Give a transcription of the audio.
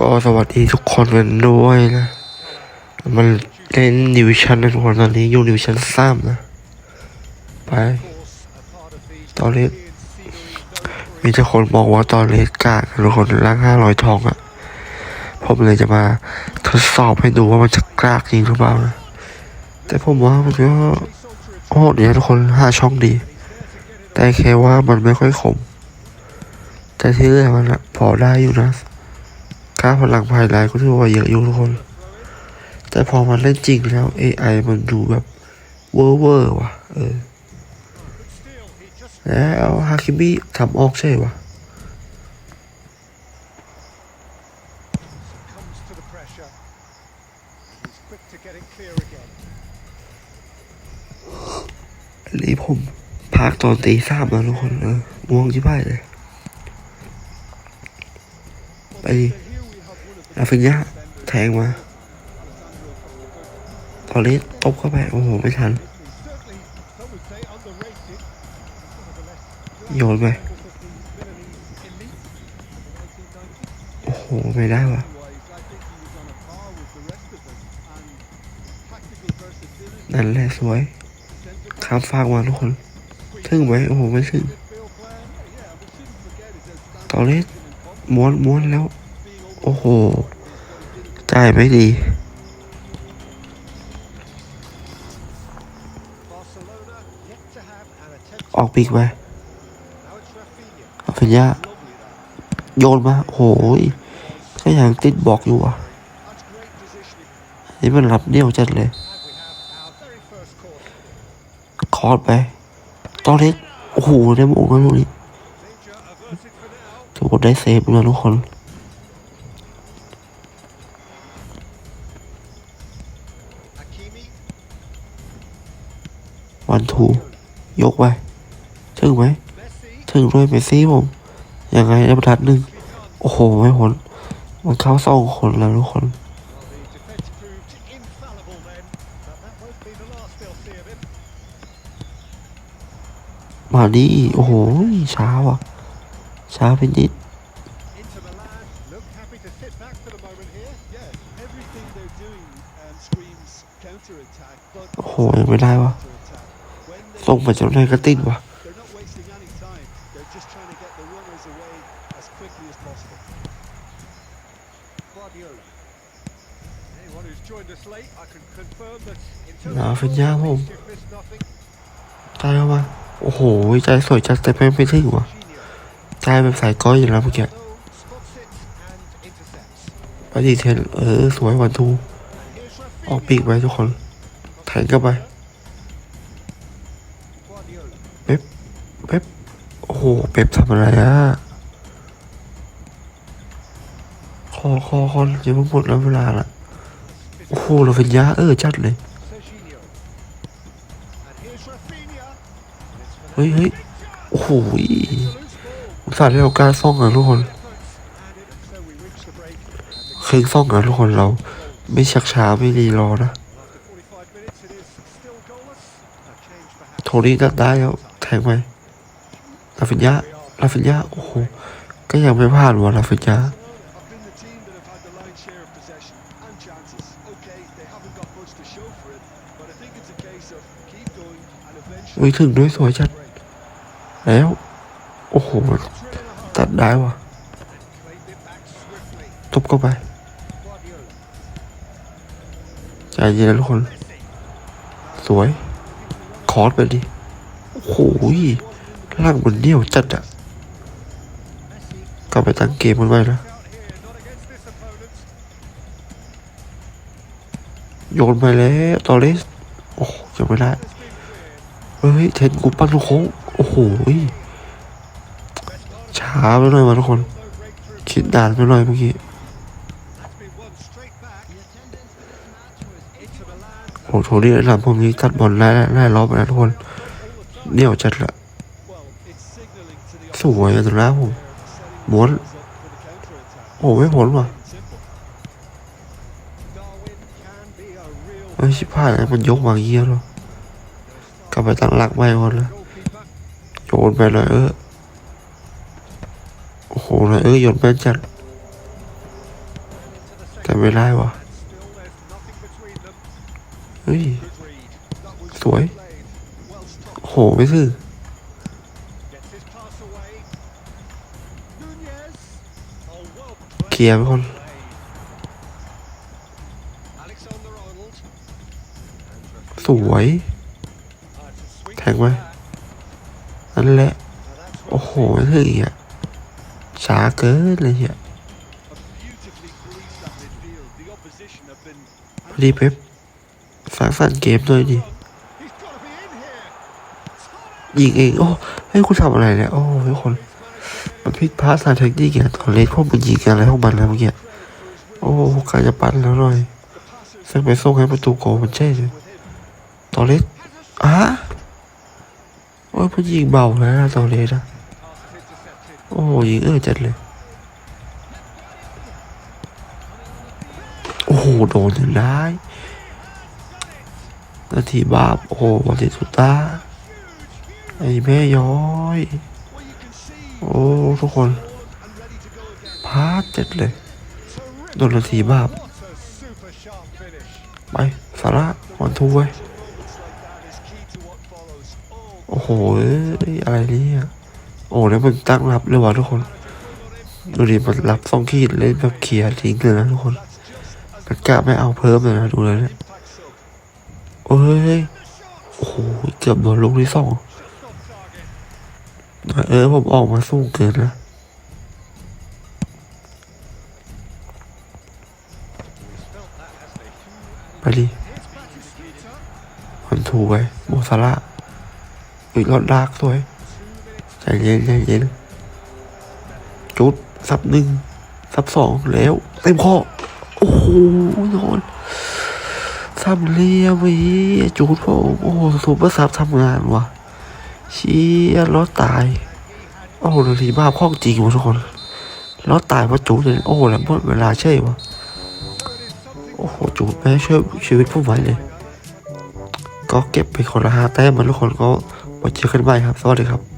ก็สวัสดีทุกคนกันด้วยนะ มันเล่นดิวิชันนะทุกคนตอนนี้อยู่ดิวิชันสามนะ ไป ตอนนี้มีแต่คนบอกว่าตอนเลสกากทุกคนร่างห้าร้อยทองอะ่ะ ผมเลยจะมาทดสอบให้ดูว่ามันจะกล้ากจริงหรือเปล่านะแต่ผมว่ามันก็โอ้เนี่ยทุกคนห้าช่องดี แต่แค่ว่ามันไม่ค่อยขมแต่ที่เหลือมันอะพอได้อยู่นะ ค่าพลังภายในก็ถือว่าเยอะอยู่ทุกคน แต่พอมันเล่นจริงแล้ว AI มันดูแบบเวอร์เวอร์ว่ะ เออ แล้วฮาคิมิทำออกใช่วะนนี้ผมพากตอนตีสามแล้วทุกคนเออง่วงที่บ้านเลย ไป อาฟิยะแทงมาตอริสตบเข้าไป โอ้โห ไม่ทัน โยนไป โอ้โห ไม่ได้วะนั่นแหละสวยข้ามฟากมาทุกคน ถึงไหมโอ้โห ไม่ถึงตอริสม้วนม้วนแล้ว โอ้โห จ่ายไม่ดีออกปีกไปฟิญยาโยนมา โอ้ยก็ยังติดบอกอยู่อะ นี่มันรับเดี่ยวจัดเลย คอร์ดไปตอนเล็ก โอ้โห ได้บุกนะลูกนี้ถือว่าได้เซฟนะทุกคน วันทูยกไปถึงไหมถึงด้วยเมซี่ผมยังไงได้ประทัดหนึ่งโอ้โหไม่ผลมันเข้าสองคนแล้วทุกคนมาดีโอ้โหช้าว่ะช้าเป็นิดโอ้โหยังไม่ได้วะ ส่งมาจากแรงกระติ้นวะหนาเป็นยากผมตายออกมา โอ้โห ใจสวยจัดแต่ไม่ไม่ถึงวะใจแบบสายก้อยอย่างนั้นเมื่อกี้ไปดีเทนเออ สวยวันทู ออกปีกไปทุกคนแทงกันไป Guardiola. เเป๊ปโอ้โหเป๊ปทำอะไรอะคอคอคอยังไม่หมดแล้วเวลาละโอ้โหเราเป็นยาเออจัดเลยเฮ้ยเฮ้ยโอ้โหอุตส่าห์ได้โอกาสซ่องอะทุกคน Efforts, and it, so we reach the break. And ครึ่งซ่องอะทุกคนเราไม่ชักช้าไม่รีรอนะโทนี่นัดได้แล้วแทงไป ลาฟินยาลาฟินยาโอ้โห ก็ยังไม่พลาดวะลาฟินยาวิ่งถึงด้วยสวยจัด แล้ว โอ้โห ตัดได้วะทุบเข้าไปใจเย็นทุกคน สวย คอร์สไปดิ โอ้โห ร่างมันเนียวจัดอะกลับไปตั้งเกมมันไว้นะโยนไปแล้วตอเลสโอ้ยังไม่ได้เฮ้ยเทนกูปั้นโค้งโอ้โหช้าไปหน่อยมาทุกคน คิดนานไปหน่อยเมื่อกี้โอ้โหโทนี่แนะนำพวกนี้ตัดบอลได้ได้รอบนะทุกคนเนียวจัดละ สวยอะตรงหน้าผมม้วนโอ้ไม่พ้นว่ะเฮ้ยชิบหายมันยกมาเยี่ยหรอกลับไปตั้งหลักไม่พ้นแล้โยนไปเลยเออโอ้โหเลยเออโยนไปจัดแต่ไม่ได้ว่ะเฮ้ยสวยโหไม่ซื้อ เคลียร์ทุกคนสวย แทงไหมนั่นแหละ โอ้โหเฮ้ยอะช้าเกินเลยเนี่ยพอดีเป๊ปสร้งสรรเกมด้วยดิ ยิงเอง โอ้เฮ้ยคุณทำอะไรเนี่ย โอ้ทุกคน มันผิดพาดทาเทคนิคไงตอนเล่นพวกมันยิงกันอะไรของมันแล้วเมื่อกี้โอ้ใครจะปั่นแล้วหน่อยซึ่งไปส่งให้ประตูโกมันใช่เลยตอนเล่นอะโอ้ยมันยิงเบาแล้วนะตอนเล่นนะโอ้ยิงเออจัดเลย โอ้โหโดนถึงได้นาทีบาปโอ้โหวันที่สุดตาไอ้แม่ย้อย โอ้ทุกคนพาดจัดเลย โดนนาทีบาไปสาระวันทูไว้ยโอ้โหอ้อะไรนี่ยโอ้แล้วมันตั้งรับเลยวะทุกคน ดูดิมันรับสองขีดเลยแบบเคลียร์ทิ้งเลยนะทุกคนมันกะไม่เอาเพิ่มเลยนะดูเลยเนี่ยโอ้ยโอ้โหเกือบโดนลูกที่สอง เออผมออกมาสูงเกินนะไปดิมันถูกไปโมซาร่าอีกรอดลากสวย ใจเย็นใจเย็นจุดซับหนึ่งซับสองแล้ว เต็มข้อ โอ้โหนอนซับเรียบวีจูดผมโอ้โหซูเปอร์ซับทำงานว่ะ เชี่ยรถตายโอ้โหนาทีบ้าข้องจริงวะทุกคนรถตายเพราะจูเลยโอ้โหแล้วหมดเวลาใช่วะโอ้โหจูแม่ช่วยชีวิตผมไว้เลย ก็เก็บไปคนละห้าแต้มมันทุกคนก็มาเจอกันใหม่ครับ สวัสดีครับ